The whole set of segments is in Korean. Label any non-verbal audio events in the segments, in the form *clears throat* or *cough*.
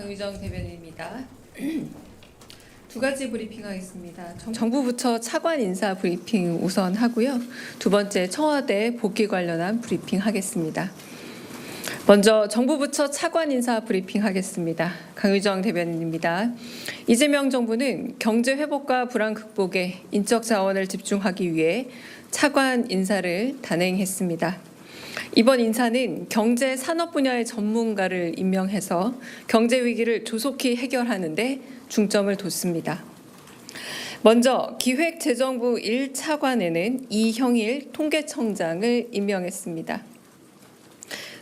강유정 대변인입니다. *clears throat* 두 가지 브리핑하겠습니다. 정- 정부 부처 차관 인사 브리핑 우선 하고요. 두 번째 청와대 복귀 관련한 브리핑 하겠습니다. 먼저 정부 부처 차관 인사 브리핑 하겠습니다. 강유정 대변인입니다. 이재명 정부는 경제 회복과 불안 극복에 인적 자원을 집중하기 위해 차관 인사를 단행했습니다. 이번 인사는 경제 산업 분야의 전문가를 임명해서 경제 위기를 조속히 해결하는데 중점을 뒀습니다. 먼저 기획재정부 1차관에는 이형일 통계청장을 임명했습니다.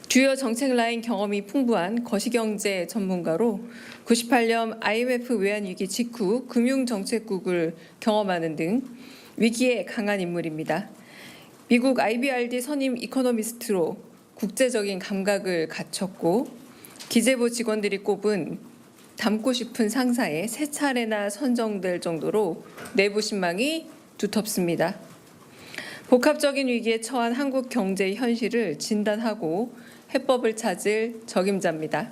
주요 정책 라인 경험이 풍부한 거시경제 전문가로 98년 IMF 외환위기 직후 금융정책국을 경험하는 등 위기에 강한 인물입니다. 미국 IBRD 선임 이코노미스트로 국제적인 감각을 갖췄고 기재부 직원들이 꼽은 닮고 싶은 상사에 세 차례나 선정될 정도로 내부 신망이 두텁습니다. 복합적인 위기에 처한 한국 경제 현실을 진단하고 해법을 찾을 적임자입니다.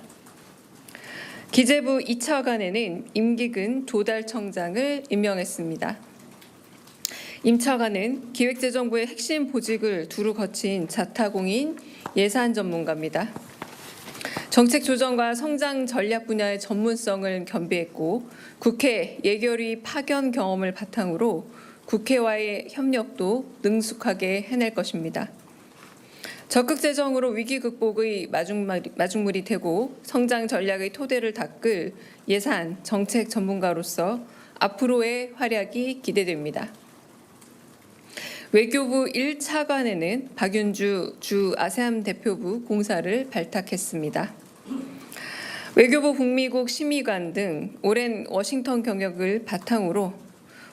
기재부 2차관에는 임기근 조달청장을 임명했습니다. 임 차관은 기획재정부의 핵심 보직을 두루 거친 자타공인 예산 전문가입니다. 정책 조정과 성장 전략 분야의 전문성을 겸비했고 국회 예결위 파견 경험을 바탕으로 국회와의 협력도 능숙하게 해낼 것입니다. 적극 재정으로 위기 극복의 마중물이 되고 성장 전략의 토대를 닦을 예산 정책 전문가로서 앞으로의 활약이 기대됩니다. 외교부 1차관에는 박윤주 주 아세안 대표부 공사를 발탁했습니다. 외교부 북미국 심의관 등 오랜 워싱턴 경력을 바탕으로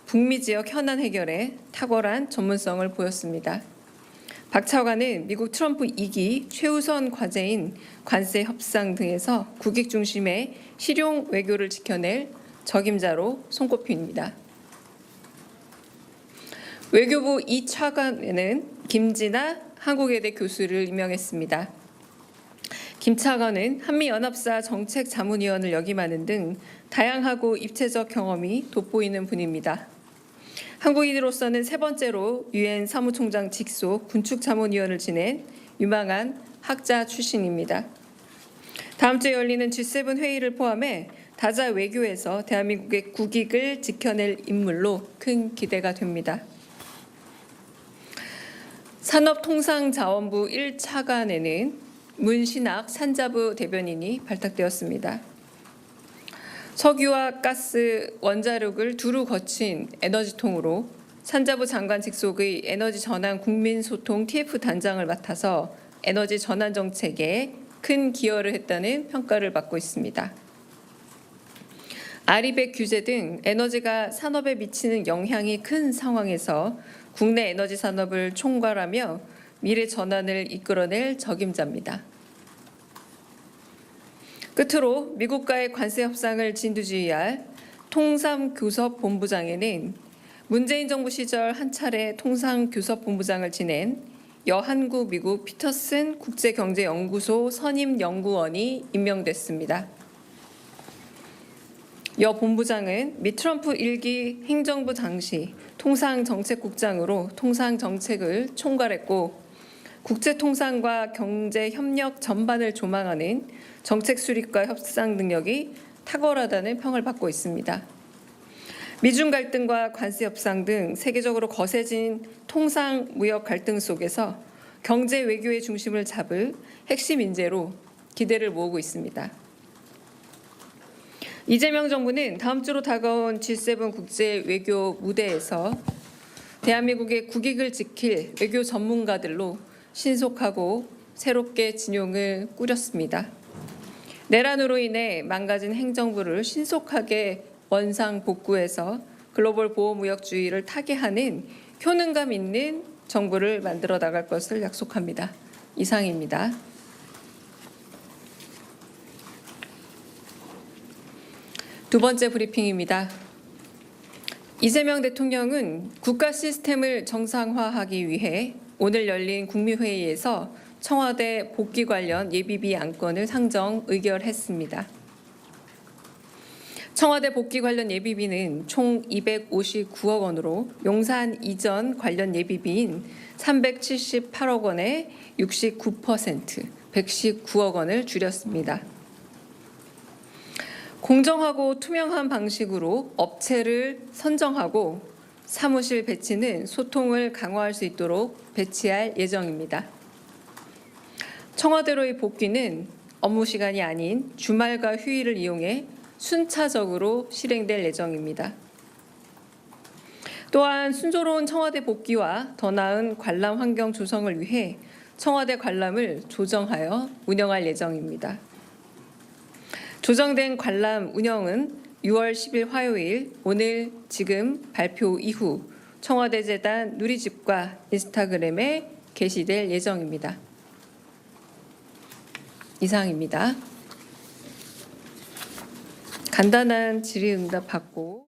북미 지역 현안 해결에 탁월한 전문성을 보였습니다. 박 차관은 미국 트럼프 2기 최우선 과제인 관세 협상 등에서 국익 중심의 실용 외교를 지켜낼 적임자로 손꼽힙니다. 외교부 2차관에는 김진아 한국외대 교수를 임명했습니다. 김 차관은 한미연합사 정책자문위원을 역임하는 등 다양하고 입체적 경험이 돋보이는 분입니다. 한국인으로서는 세 번째로 유엔 사무총장 직속 군축자문위원을 지낸 유망한 학자 출신입니다. 다음 주에 열리는 G7 회의를 포함해 다자 외교에서 대한민국의 국익을 지켜낼 인물로 큰 기대가 됩니다. 산업통상자원부 1차관에는 문신학 산자부 대변인이 발탁되었습니다. 석유와 가스, 원자력을 두루 거친 에너지통으로 산자부 장관 직속의 에너지 전환 국민소통 TF 단장을 맡아서 에너지 전환 정책에 큰 기여를 했다는 평가를 받고 있습니다. 아리백 규제 등 에너지가 산업에 미치는 영향이 큰 상황에서 국내 에너지 산업을 총괄하며 미래 전환을 이끌어낼 적임자입니다. 끝으로 미국과의 관세 협상을 진두지휘할 통상교섭본부장에는 문재인 정부 시절 한 차례 통상교섭본부장을 지낸 여한구 미국 피터슨 국제경제연구소 선임 연구원이 임명됐습니다. 여 본부장은 미 트럼프 1기 행정부 당시 통상정책국장으로 통상정책을 총괄했고 국제통상과 경제협력 전반을 조망하는 정책 수립과 협상 능력이 탁월하다는 평을 받고 있습니다. 미중 갈등과 관세 협상 등 세계적으로 거세진 통상 무역 갈등 속에서 경제 외교의 중심을 잡을 핵심 인재로 기대를 모으고 있습니다. 이재명 정부는 다음 주로 다가온 G7 국제 외교 무대에서 대한민국의 국익을 지킬 외교 전문가들로 신속하고 새롭게 진용을 꾸렸습니다. 내란으로 인해 망가진 행정부를 신속하게 원상 복구해서 글로벌 보호무역주의를 타개하는 효능감 있는 정부를 만들어 나갈 것을 약속합니다. 이상입니다. 두 번째 브리핑입니다. 이재명 대통령은 국가 시스템을 정상화하기 위해 오늘 열린 국무회의에서 청와대 복귀 관련 예비비 안건을 상정 의결했습니다. 청와대 복귀 관련 예비비는 총 259억 원으로 용산 이전 관련 예비비인 378억 원의 69% 119억 원을 줄였습니다. 공정하고 투명한 방식으로 업체를 선정하고 사무실 배치는 소통을 강화할 수 있도록 배치할 예정입니다. 청와대로의 복귀는 업무 시간이 아닌 주말과 휴일을 이용해 순차적으로 실행될 예정입니다. 또한 순조로운 청와대 복귀와 더 나은 관람 환경 조성을 위해 청와대 관람을 조정하여 운영할 예정입니다. 조정된 관람 운영은 6월 10일 화요일 오늘 지금 발표 이후 청와대 재단 누리집과 인스타그램에 게시될 예정입니다. 이상입니다. 간단한 질의응답 받고